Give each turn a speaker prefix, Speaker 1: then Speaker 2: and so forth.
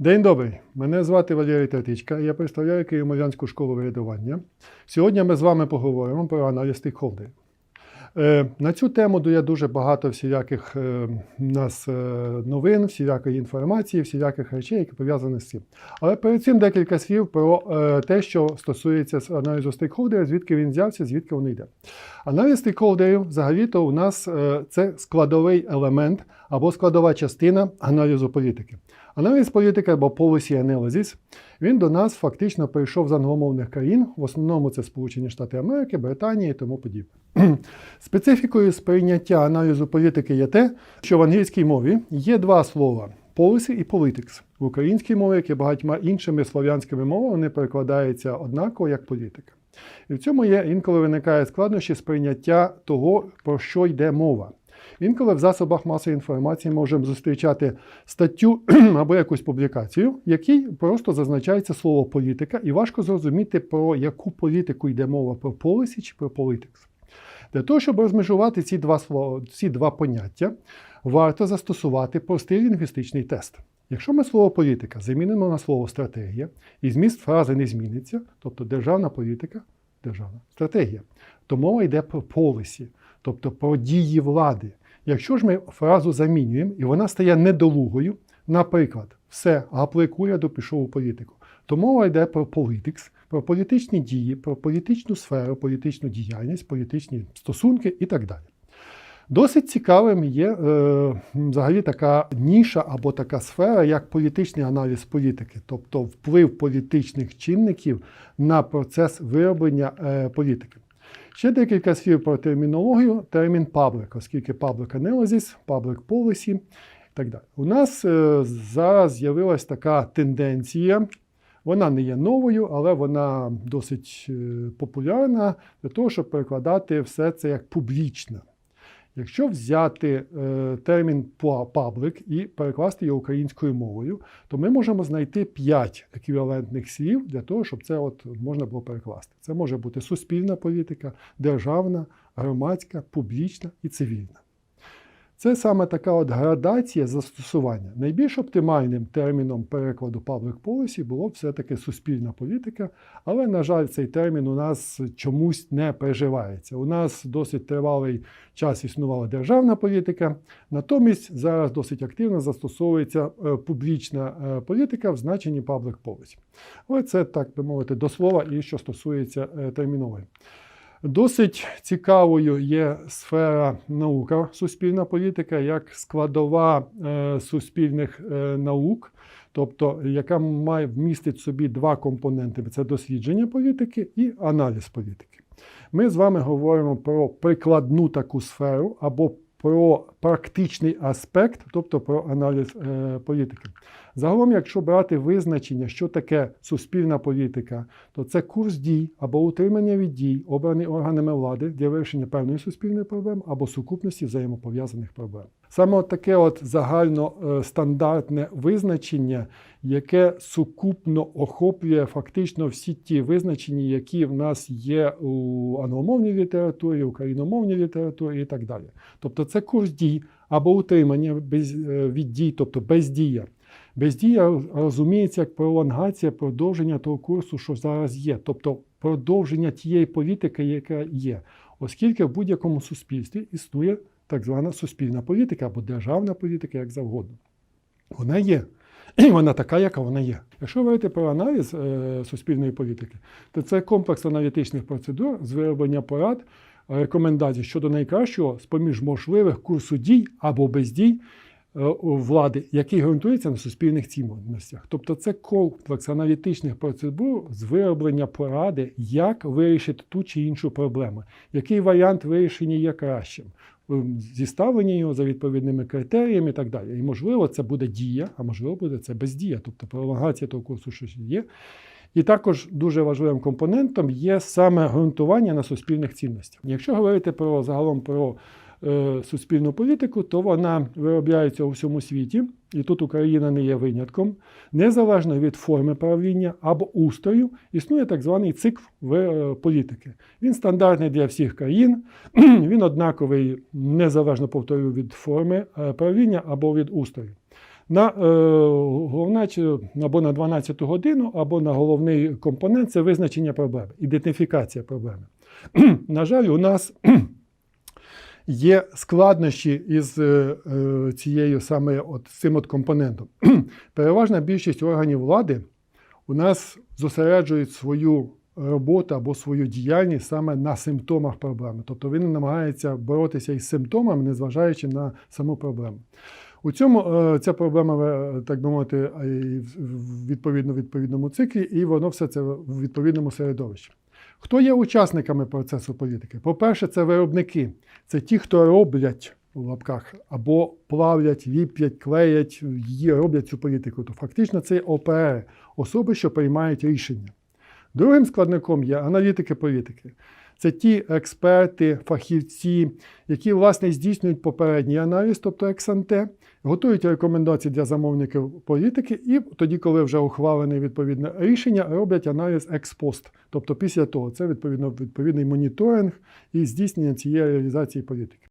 Speaker 1: День добрий. Мене звати Валерій Третичка, я представляю Києво-Могилянську школу врядування. Сьогодні ми з вами поговоримо про аналіз стейкхолдерів. Е, На цю тему є дуже багато всіляких е, нас е, новин, всілякої інформації, всіляких речей, які пов'язані з цим. Але перед цим декілька слів про те, що стосується аналізу стейкхолдерів, звідки він взявся, звідки він йде. Аналіз стейкхолдерів взагалі-то у нас це складовий елемент або складова частина аналізу політики. Аналіз політики або policy analysis, він до нас фактично прийшов з англомовних країн. В основному це Сполучені Штати Америки, Британія і тому подібне. Специфікою сприйняття аналізу політики є те, що в англійській мові є два слова policy і politics. В українській мові, як і багатьма іншими слов'янськими мовами, вони перекладаються однаково як політика. І в цьому є інколи виникає складнощі сприйняття того, про що йде мова. Інколи в засобах масової інформації можемо зустрічати статтю або якусь публікацію, в якій просто зазначається слово політика, і важко зрозуміти, про яку політику йде мова про policy чи про politics. Для того, щоб розмежувати ці два слова, ці два поняття, варто застосувати простий лінгвістичний тест. Якщо ми слово політика замінимо на слово стратегія, і зміст фрази не зміниться, тобто державна політика, державна стратегія, то мова йде про policy, тобто про дії влади. Якщо ж ми фразу замінюємо і вона стає недолугою, наприклад, все, гаплик уряду пішов у політику, то мова йде про politics, про політичні дії, про політичну сферу, політичну діяльність, політичні стосунки і так далі. Досить цікавим є е, взагалі така ніша або така сфера, як політичний аналіз політики, тобто вплив політичних чинників на процес вироблення е, політики. Ще декілька слів про термінологію. Термін public, оскільки public analysis, public policy і так далі. У нас е, зараз з'явилась така тенденція. Вона не є новою, але вона досить е, популярна для того, щоб перекладати все це як публічне. Якщо взяти е, термін public і перекласти його українською мовою, то ми можемо знайти 5 еквівалентних слів для того, щоб це от можна було перекласти. Це може бути суспільна політика, державна, громадська, публічна і цивільна. Це саме така от градація застосування. Найбільш оптимальним терміном перекладу public policy було все-таки суспільна політика, але, на жаль, цей термін у нас чомусь не переживається. У нас досить тривалий час існувала державна політика, натомість зараз досить активно застосовується е, публічна е, політика в значенні public policy. Але це, так би мовити, до слова і що стосується е, термінології. Досить цікавою є сфера наука, суспільна політика, як складова е, суспільних е, наук, тобто яка має вмістить в собі два компоненти: це дослідження політики і аналіз політики. Ми з вами говоримо про прикладну таку сферу або про практичний аспект, тобто про аналіз е, політики. Загалом, якщо брати визначення, що таке суспільна політика, то це курс дій або утримання від дій, обраний органами влади для вирішення певної суспільної проблеми або сукупності взаємопов'язаних проблем. Саме от таке от загально е, стандартне визначення, яке сукупно охоплює фактично всі ті визначення, які в нас є у англомовній літературі, україномовній літературі і так далі. Тобто це курс дій або утримання без, е, від дій, тобто бездія. Бездія розуміється як пролонгація продовження того курсу, що зараз є, тобто продовження тієї політики, яка є, оскільки в будь-якому суспільстві існує так звана суспільна політика або державна політика, як завгодно. Вона є. І вона така, яка вона є. Якщо говорити про аналіз е, суспільної політики, то це комплекс аналітичних процедур з вироблення порад, рекомендацій щодо найкращого з поміж можливих курсу дій або бездій е, влади, який ґрунтується на суспільних цінностях. Тобто це комплекс аналітичних процедур з вироблення поради, як вирішити ту чи іншу проблему, який варіант вирішення є кращим. ем, Зіставлення його за відповідними критеріями і так далі. І можливо, це буде дія, а можливо, буде це бездія, тобто пролонгація того курсу, що є. І також дуже важливим компонентом є саме ґрунтування на суспільних цінностях. Якщо говорити про загалом про е, суспільну політику, то вона виробляється у всьому світі, і тут Україна не є винятком. Незалежно від форми правління або устрою, існує так званий цикл е, політики. Він стандартний для всіх країн, він однаковий, незалежно повторюю, від форми е, правління або від устрою. На е, головне або на 12 годину, або на головний компонент це визначення проблеми, ідентифікація проблеми. на жаль, у нас є складнощі із е, е, цією саме от цим от компонентом. Переважна більшість органів влади у нас зосереджують свою роботу або свою діяльність саме на симптомах проблеми. Тобто він намагається боротися із симптомами, незважаючи на саму проблему. У цьому е, ця проблема, е, так би мовити, в відповідно відповідному циклі, і воно все це в відповідному середовищі. Хто є учасниками процесу політики? По-перше, це виробники, це ті, хто роблять у лапках або плавлять, ліплять, клеять, її роблять цю політику. То фактично це ОПР, особи, що приймають рішення. Другим складником є аналітики політики. Це ті експерти, фахівці, які власне здійснюють попередній аналіз, тобто ексанте, готують рекомендації для замовників політики, і тоді, коли вже ухвалене відповідне рішення, роблять аналіз експост. Тобто після того це відповідно відповідний моніторинг і здійснення цієї реалізації політики.